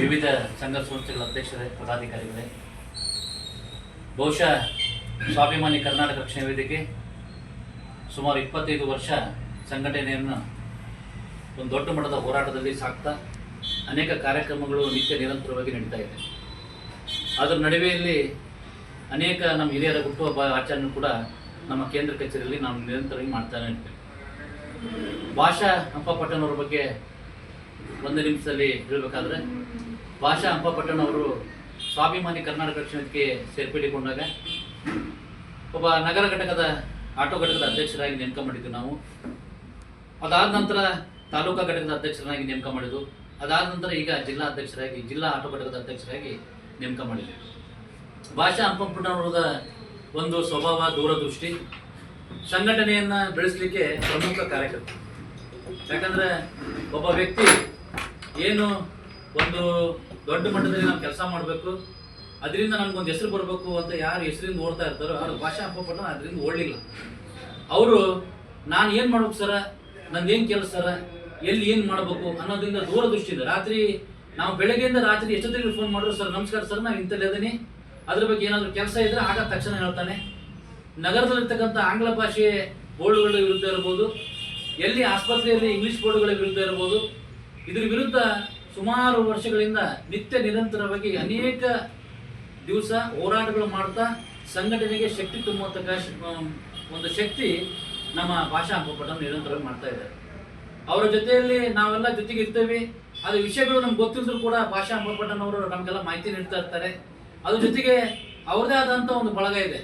ವಿವಿಧ ಸಂಘ ಸಂಸ್ಥೆಗಳ ಅಧ್ಯಕ್ಷರೇ, ಪದಾಧಿಕಾರಿಗಳೇ, ಬಹುಶಃ ಸ್ವಾಭಿಮಾನಿ ಕರ್ನಾಟಕ ರಕ್ಷಣಾ ವೇದಿಕೆ ಸುಮಾರು ಇಪ್ಪತ್ತೈದು ವರ್ಷ ಸಂಘಟನೆಯನ್ನು ಒಂದು ದೊಡ್ಡ ಮಟ್ಟದ ಹೋರಾಟದಲ್ಲಿ ಸಾಕ್ತಾ ಅನೇಕ ಕಾರ್ಯಕ್ರಮಗಳು ನಿತ್ಯ ನಿರಂತರವಾಗಿ ನಡೀತಾ ಇದೆ. ಅದರ ನಡುವೆಯಲ್ಲಿ ಅನೇಕ ನಮ್ಮ ಹಿರಿಯರ ಹುಟ್ಟುಹಬ್ಬ ಆಚರಣೆ ಕೂಡ ನಮ್ಮ ಕೇಂದ್ರ ಕಚೇರಿಯಲ್ಲಿ ನಾವು ನಿರಂತರವಾಗಿ ಮಾಡ್ತಾನೆ ಭಾಷಾ ಹಂಪಪಟ್ಟಣವ್ರ ಬಗ್ಗೆ ಒಂದು ನಿಮಿಷದಲ್ಲಿ ಹೇಳಬೇಕಾದ್ರೆ, ಭಾಷಾ ಹಂಪಪಟ್ಟಣ ಅವರು ಸ್ವಾಭಿಮಾನಿ ಕರ್ನಾಟಕ ರಕ್ಷಣಕ್ಕೆ ಸೇರ್ಪಡೆಗೊಂಡಾಗ ಒಬ್ಬ ನಗರ ಘಟಕದ, ಆಟೋ ಘಟಕದ ಅಧ್ಯಕ್ಷರಾಗಿ ನೇಮಕ ಮಾಡಿದ್ದು ನಾವು. ಅದಾದ ನಂತರ ತಾಲೂಕಾ ಘಟಕದ ಅಧ್ಯಕ್ಷರಾಗಿ ನೇಮಕ ಮಾಡಿದ್ದು. ಅದಾದ ನಂತರ ಈಗ ಜಿಲ್ಲಾ ಅಧ್ಯಕ್ಷರಾಗಿ, ಜಿಲ್ಲಾ ಆಟೋ ಘಟಕದ ಅಧ್ಯಕ್ಷರಾಗಿ ನೇಮಕ ಮಾಡಿದ್ವಿ ಭಾಷಾ ಹಂಪಪಟ್ಟಣವರದ ಒಂದು ಸ್ವಭಾವ, ದೂರದೃಷ್ಟಿ, ಸಂಘಟನೆಯನ್ನ ಬೆಳೆಸಲಿಕ್ಕೆ ಪ್ರಮುಖ ಕಾರ್ಯಕರ್ತ ಯಾಕಂದ್ರೆ ಒಬ್ಬ ವ್ಯಕ್ತಿ ಏನು ಒಂದು ದೊಡ್ಡ ಮಟ್ಟದಲ್ಲಿ ನಾವು ಕೆಲಸ ಮಾಡಬೇಕು, ಅದರಿಂದ ನಮ್ಗೊಂದು ಹೆಸರು ಬರಬೇಕು ಅಂತ ಯಾರು ಹೆಸರಿಂದ ಓಡ್ತಾ ಇರ್ತಾರೋ ಅವ್ರ ಭಾಷಾ ಹಂಪಪಟ್ಟಣ ಅದರಿಂದ ಓಡಲಿಲ್ಲ. ಅವರು, ನಾನು ಏನು ಮಾಡ್ಬೇಕು ಸರ? ನಂದು ಏನು ಕೆಲಸ ಸರ? ಎಲ್ಲಿ ಏನು ಮಾಡಬೇಕು? ಅನ್ನೋದ್ರಿಂದ ದೂರದೃಷ್ಟಿಯಿಂದ ರಾತ್ರಿ, ನಾವು ಬೆಳಗ್ಗೆಯಿಂದ ರಾತ್ರಿ ಎಷ್ಟೊತ್ತಿಗೆ ಫೋನ್ ಮಾಡಿದ್ರು, ಸರ್, ನಮಸ್ಕಾರ ಸರ್, ನಾನು ಇಂಥಲ್ಲಿ ಇದ್ದೀನಿ. ಅದ್ರ ಬಗ್ಗೆ ಏನಾದರೂ ಕೆಲಸ ಇದ್ರೆ ಆಗ ತಕ್ಷಣ ಹೇಳ್ತಾನೆ. ನಗರದಲ್ಲಿರ್ತಕ್ಕಂಥ ಆಂಗ್ಲ ಭಾಷೆ ಬೋರ್ಡುಗಳ ವಿರುದ್ಧ ಇರ್ಬೋದು, ಎಲ್ಲಿ ಆಸ್ಪತ್ರೆಯಲ್ಲಿ ಇಂಗ್ಲಿಷ್ ಬೋರ್ಡುಗಳ ವಿರುದ್ಧ ಇರ್ಬೋದು ಇದ್ರ ವಿರುದ್ಧ ಸುಮಾರು ವರ್ಷಗಳಿಂದ ನಿತ್ಯ ನಿರಂತರವಾಗಿ ಅನೇಕ ದಿವಸ ಹೋರಾಟಗಳು ಮಾಡ್ತಾ ಸಂಘಟನೆಗೆ ಶಕ್ತಿ ತುಂಬುವಂಥ ಒಂದು ಶಕ್ತಿ ನಮ್ಮ ಭಾಷಾ ಹಬ್ಬಪಟ್ಟ ನಿರಂತರವಾಗಿ ಮಾಡ್ತಾ ಇದ್ದಾರೆ ಅವರ ಜೊತೆಯಲ್ಲಿ ನಾವೆಲ್ಲ ಜೊತೆಗೆ ಇರ್ತೇವೆ. ಅದು ವಿಷಯಗಳು ನಮ್ಗೆ ಗೊತ್ತಿದ್ರು ಕೂಡ ಭಾಷಾ ಹಬ್ಬಪಟ್ಟನವರು ನಮಗೆಲ್ಲ ಮಾಹಿತಿ ನೀಡ್ತಾ ಇರ್ತಾರೆ. ಅದ್ರ ಜೊತೆಗೆ ಅವ್ರದೇ ಆದಂಥ ಒಂದು ಬಳಗ ಇದೆ.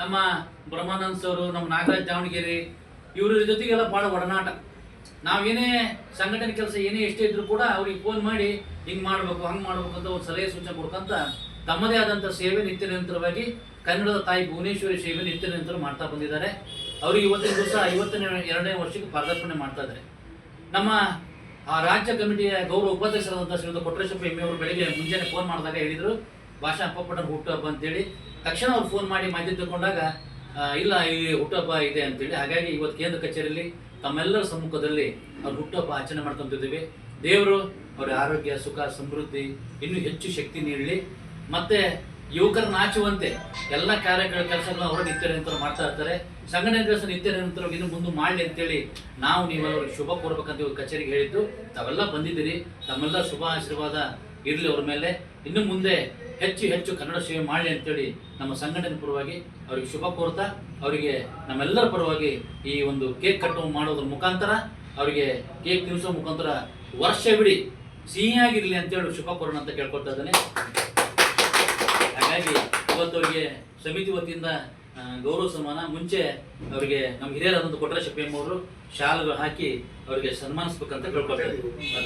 ನಮ್ಮ ಬ್ರಹ್ಮಾನಂದ್ ಸರ್, ನಮ್ಮ ನಾಗರಾಜ್ ದಾವಣಗೆರೆ, ಇವರ ಜೊತೆಗೆಲ್ಲ ಭಾಳ ಒಡನಾಟ. ನಾವೇನೇ ಸಂಘಟನೆ ಕೆಲಸ ಏನೇ ಎಷ್ಟೇ ಇದ್ರು ಕೂಡ ಅವ್ರಿಗೆ ಫೋನ್ ಮಾಡಿ, ಹಿಂಗ್ ಮಾಡಬೇಕು, ಹಂಗ್ ಮಾಡಬೇಕು ಅಂತ ಒಂದು ಸಲಹೆ ಸೂಚನೆ ಕೊಡ್ಕೊಂತ ತಮ್ಮದೇ ಆದಂಥ ಸೇವೆ ನಿತ್ಯ ನಿರಂತರವಾಗಿ ಕನ್ನಡದ ತಾಯಿ ಭುವನೇಶ್ವರಿ ಸೇವೆ ನಿತ್ಯ ನಿರಂತರ ಮಾಡ್ತಾ ಬಂದಿದ್ದಾರೆ. ಅವರು ಇವತ್ತಿನ ದಿವಸ ಐವತ್ತನೇ, ಎರಡನೇ ವರ್ಷಕ್ಕೆ ಪಾದಾರ್ಪಣೆ ಮಾಡ್ತಾ ಇದ್ದಾರೆ. ನಮ್ಮ ಆ ರಾಜ್ಯ ಕಮಿಟಿಯ ಗೌರವ ಉಪಾಧ್ಯಕ್ಷರಾದಂಥ ಶ್ರೀಮಂತ ಕೊಟ್ರೇಶಪ್ಪ ಅವರು ಬೆಳಿಗ್ಗೆ ಮುಂಜಾನೆ ಫೋನ್ ಮಾಡಿದಾಗ ಹೇಳಿದರು ಭಾಷಾ ಹಬ್ಬಪಟ್ಟಣ ಹುಟ್ಟುಹಬ್ಬ ಅಂತೇಳಿ. ತಕ್ಷಣ ಅವ್ರು ಫೋನ್ ಮಾಡಿ ಮಾಹಿತಿ ತಗೊಂಡಾಗ ಇಲ್ಲ ಈ ಹುಟ್ಟುಹಬ್ಬ ಇದೆ ಅಂತೇಳಿ. ಹಾಗಾಗಿ ಇವತ್ತು ಕೇಂದ್ರ ಕಚೇರಿಯಲ್ಲಿ ತಮ್ಮೆಲ್ಲರ ಸಮ್ಮುಖದಲ್ಲಿ ಅವ್ರ ಹುಟ್ಟುಹಬ್ಬ ಆಚರಣೆ ಮಾಡ್ಕೊತಿದ್ದೀವಿ. ದೇವರು ಅವರ ಆರೋಗ್ಯ, ಸುಖ, ಸಮೃದ್ಧಿ, ಇನ್ನೂ ಹೆಚ್ಚು ಶಕ್ತಿ ನೀಡಲಿ. ಮತ್ತೆ ಯುವಕರ ನಾಚುವಂತೆ ಎಲ್ಲ ಕಾರ್ಯಗಳ ಕೆಲಸಗಳನ್ನ ಅವರು ನಿತ್ಯ ನಿರಂತರ ಮಾಡ್ತಾ ಇರ್ತಾರೆ. ಸಂಘಟನೆ ಕೆಲಸ ನಿತ್ಯ ನಿರಂತರವಾಗಿ ಇನ್ನು ಮುಂದೆ ಮಾಡಲಿ ಅಂತೇಳಿ ನಾವು ನೀವೆಲ್ಲರಿಗೆ ಶುಭ ಕೋರ್ಬೇಕಂತ ಕಚೇರಿಗೆ ಹೇಳಿದ್ದು. ತಾವೆಲ್ಲ ಬಂದಿದ್ದೀರಿ. ತಮ್ಮೆಲ್ಲ ಶುಭ ಆಶೀರ್ವಾದ ಇರಲಿ ಅವ್ರ ಮೇಲೆ. ಇನ್ನು ಮುಂದೆ ಹೆಚ್ಚು ಹೆಚ್ಚು ಕನ್ನಡ ಸೇವೆ ಮಾಡಲಿ ಅಂತೇಳಿ ನಮ್ಮ ಸಂಘಟನೆ ಪರವಾಗಿ ಅವರಿಗೆ ಶುಭ ಕೋರ್ತಾ, ಅವರಿಗೆ ನಮ್ಮೆಲ್ಲರ ಪರವಾಗಿ ಈ ಒಂದು ಕೇಕ್ ಕಟ್ಟು ಮಾಡೋದ್ರ ಮುಖಾಂತರ, ಅವರಿಗೆ ಕೇಕ್ ತಿನ್ನಿಸೋ ಮುಖಾಂತರ ವರ್ಷವಿಡೀ ಸಿಹಿಯಾಗಿರಲಿ ಅಂತೇಳಿ ಶುಭ ಕೋರೋಣ ಅಂತ ಕೇಳ್ಕೊತಾ ಇದ್ದಾನೆ. ಹಾಗಾಗಿ ಇವತ್ತು ಅವರಿಗೆ ಸಮಿತಿ ವತಿಯಿಂದ ಗೌರವ ಸನ್ಮಾನ, ಮುಂಚೆ ಅವರಿಗೆ ನಮ್ಮ ಹಿರಿಯರಾದಂಥ ಕೊಟ್ರ ಶೆಪ್ಪಿ ಅವರು ಶಾಲೆಗಳು ಹಾಕಿ ಅವರಿಗೆ ಸನ್ಮಾನಿಸ್ಬೇಕಂತ ಕೇಳ್ಕೊಳ್ತಾ